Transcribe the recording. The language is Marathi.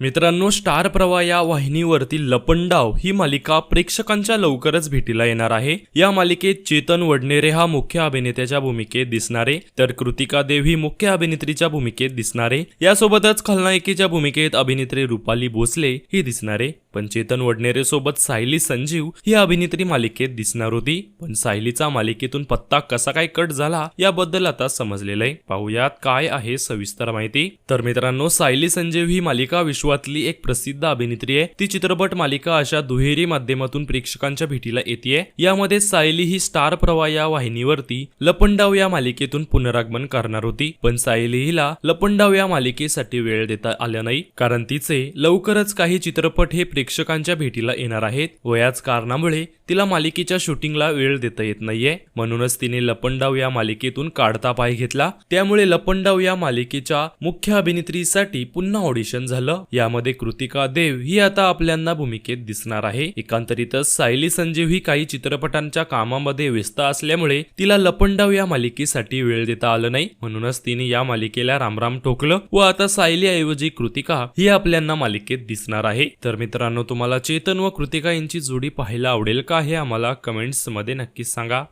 मित्रांनो स्टार प्रवाह या वाहिनीवरती लपंडाव ही मालिका प्रेक्षकांच्या लवकरच भेटीला येणार आहे. या मालिकेत चेतन वडनेरे हा मुख्य अभिनेत्याच्या भूमिकेत दिसणारे तर कृतिका देव ही मुख्य अभिनेत्रीच्या भूमिकेत दिसणारे. यासोबतच खलनायिकेच्या भूमिकेत अभिनेत्री रुपाली भोसले ही दिसणारे. पण चेतन वडनेरे सोबत सायली संजीव ही अभिनेत्री मालिकेत दिसणार होती. पण सायलीचा मालिकेतून पत्ता कसा काय कट झाला याबद्दल आता समजलेलं आहे. पाहुयात काय आहे सविस्तर माहिती. तर मित्रांनो सायली संजीव ही मालिका विश्वातली एक प्रसिद्ध अभिनेत्री आहे. ती चित्रपट मालिका अशा दुहेरी माध्यमातून प्रेक्षकांच्या भेटीला येते यामध्ये सायली ही स्टार प्रवाह या वाहिनीवरती लपंडाव या मालिकेतून पुनरागमन करणार होती. पण सायली हिला लपंडाव या मालिकेसाठी वेळ देता आला नाही. कारण तिचे लवकरच काही चित्रपट हे प्रेक्षकांच्या भेटीला येणार आहेत. व याच कारणामुळे तिला मालिकेच्या शूटिंगला वेळ देता येत नाहीये. म्हणूनच तिने लपंडाव या मालिकेतून काढता पाय घेतला. त्यामुळे लपंडाव या मालिकेच्या मुख्य अभिनेत्रीसाठी पुन्हा ऑडिशन झालं. यामध्ये कृतिका देव ही आता आपल्यांना भूमिकेत दिसणार आहे. एकांतरितच सायली संजीव ही काही चित्रपटांच्या कामामध्ये व्यस्त असल्यामुळे तिला लपंडाव या मालिकेसाठी वेळ देता आलं नाही. म्हणूनच तिने या मालिकेला रामराम ठोकलं व आता सायली ऐवजी कृतिका ही आपल्यांना मालिकेत दिसणार आहे. तर मित्रांनो तुम्हाला चेतन व कृतिका यांची जोडी पाहायला आवडेल का हे आम्हाला कमेंट्समध्ये नक्की नक्कीच सांगा.